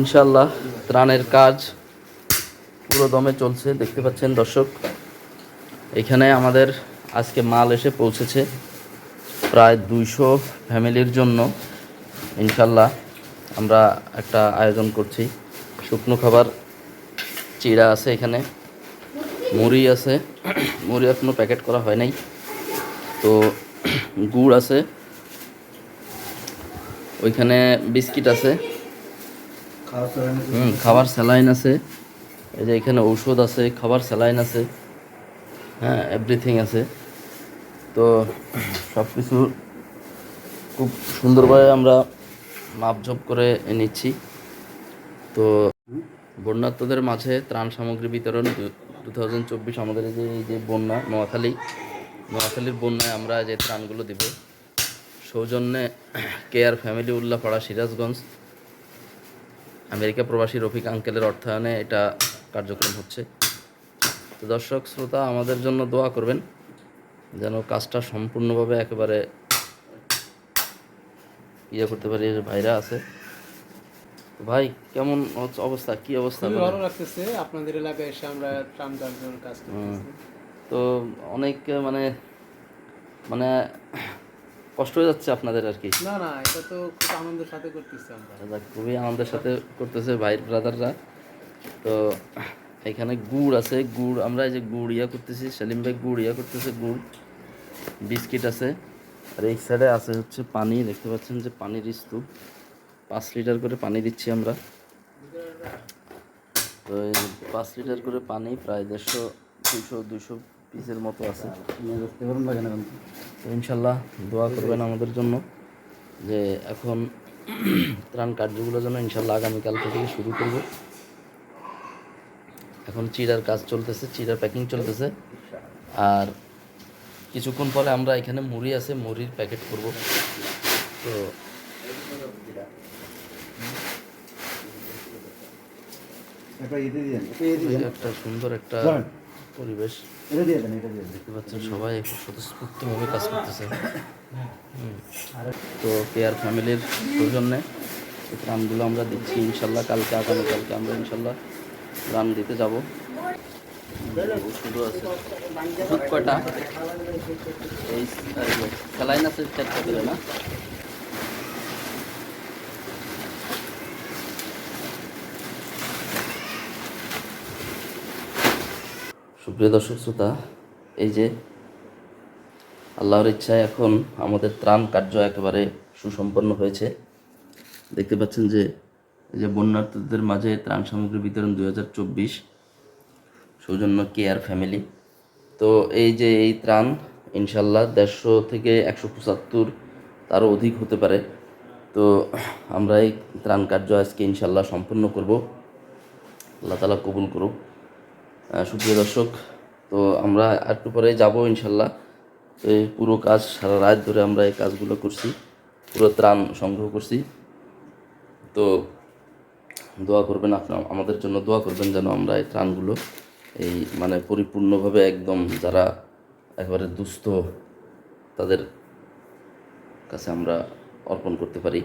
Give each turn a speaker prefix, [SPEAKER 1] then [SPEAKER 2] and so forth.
[SPEAKER 1] ইনশাল্লাহ ত্রাণের কাজ পুরো দমে চলছে, দেখতে পাচ্ছেন দর্শক। এখানে আমাদের আজকে মাল এসে পৌঁছেছে প্রায় দুইশো ফ্যামিলির জন্য। ইনশাল্লাহ আমরা একটা আয়োজন করছি। শুকনো খাবার, চিড়া আছে এখানে, মুড়ি আছে। মুড়ি এখনও প্যাকেট করা হয় নাই। তো গুড় আছে। ওইখানে বিস্কিট আছে। খাবার স্যালাইন আছে। এই যে এখানে ঔষধ আছে, খাবার স্যালাইন আছে। হ্যাঁ এভরিথিং আছে। তো সব কিছু খুব সুন্দরভাবে আমরা মাপঝোপ করে নিচ্ছি। তো বন্যার্থদের মাঝে ত্রাণ সামগ্রী বিতরণ টু থাউজেন্ড চব্বিশ আমাদের যে, এই যে বন্যা, নোয়াখালী। নোয়াখালীর বন্যায় আমরা যে ত্রাণগুলো দিব, সৌজন্যে Care Family Ullapara, Sirajganj America প্রবাসী রফিক আঙ্কেলের অর্থায়নে এটা কার্যক্রম হচ্ছে। তো দর্শক শ্রোতা আমাদের জন্য দোয়া করবেন যেন কাজটা সম্পূর্ণভাবে একেবারে ইয়ে করতে পারি ভাইরা আছে। ভাই কেমন অবস্থা? কি অবস্থা?
[SPEAKER 2] ভালো লাগতেছে আপনাদের এলাকায় এসে আমরা ট্রাম কাজ করতেছি।
[SPEAKER 1] তো অনেক মানে মানে কষ্ট হয়ে যাচ্ছে আপনাদের আর কি?
[SPEAKER 2] না না এটা তো খুব আনন্দের সাথে করতেছি আমরা।
[SPEAKER 1] খুবই আনন্দের সাথে করতেছে ভাই ব্রাদাররা। তো এখানে গুড় আছে গুড় আমরা এই যে গুড় ইয়া করতেছি সেলিম ভাই গুড় ইয়া করতেছে গুড় বিস্কিট আছে। আর এই সাইডে আছে হচ্ছে পানি দেখতে পাচ্ছেন যে পানির স্তূপ। পাঁচ লিটার করে পানি দিচ্ছি আমরা। তো এই পাঁচ লিটার করে পানি প্রায় দেড়শো দুশো দুশো পিসের মতো আছে। ইনশাল্লাহ দোয়া করবেন আমাদের জন্য যে এখন ত্রাণ কার্যগুলো যেন ইনশাল্লাহ আগামীকাল থেকে শুরু করব। এখন চিড়ার কাজ চলতেছে চিড়ার প্যাকিং চলতেছে। আর কিছুক্ষণ পরে আমরা এখানে মুড়ি আছে মুড়ির প্যাকেট করব। তো একটা সুন্দর একটা পরিবেশ। দেখতে পাচ্ছেন সবাই একটু স্বতঃস্ফূর্তভাবে কাজ করতেছে। হুম। তো কেয়ার ফ্যামিলির সৌজন্যে এই আমরা দিচ্ছি ইনশাল্লাহ কালকে আগামীকালকে আমরা ইনশাল্লাহ ত্রাণ দিতে যাব। আছে কয়টা? এই স্যালাইন আছে চারটা করে না? সুপ্রিয় দর্শক শ্রোতা, এই যে আল্লাহর ইচ্ছায় এখন আমাদের ত্রাণ কার্য একেবারে সুসম্পন্ন হয়েছে। দেখতে পাচ্ছেন যে, এই যে বন্যার্থীদের মাঝে ত্রাণ সামগ্রী বিতরণ দুই হাজার চব্বিশ, সৌজন্য কেয়ার ফ্যামিলি। তো এই যে এই ত্রাণ ইনশাল্লাহ দেড়শো থেকে একশো পঁচাত্তর তারও অধিক হতে পারে। তো আমরা এই ত্রাণ কার্য আজকে ইনশাল্লাহ সম্পন্ন করব। আল্লাহ তালা কবুল করুক। সুপ্রিয় দর্শক, তো আমরা একটু পরে যাব ইনশাল্লাহ। তো এই পুরো কাজ সারা রাত ধরে আমরা এই কাজগুলো করছি, পুরো ত্রাণ সংগ্রহ করছি। তো দোয়া করবেন আপনার আমাদের জন্য দোয়া করবেন যেন আমরা এই ত্রাণগুলো এই মানে পরিপূর্ণভাবে একদম যারা একেবারে দুস্থ, তাদের কাছে আমরা অর্পণ করতে পারি।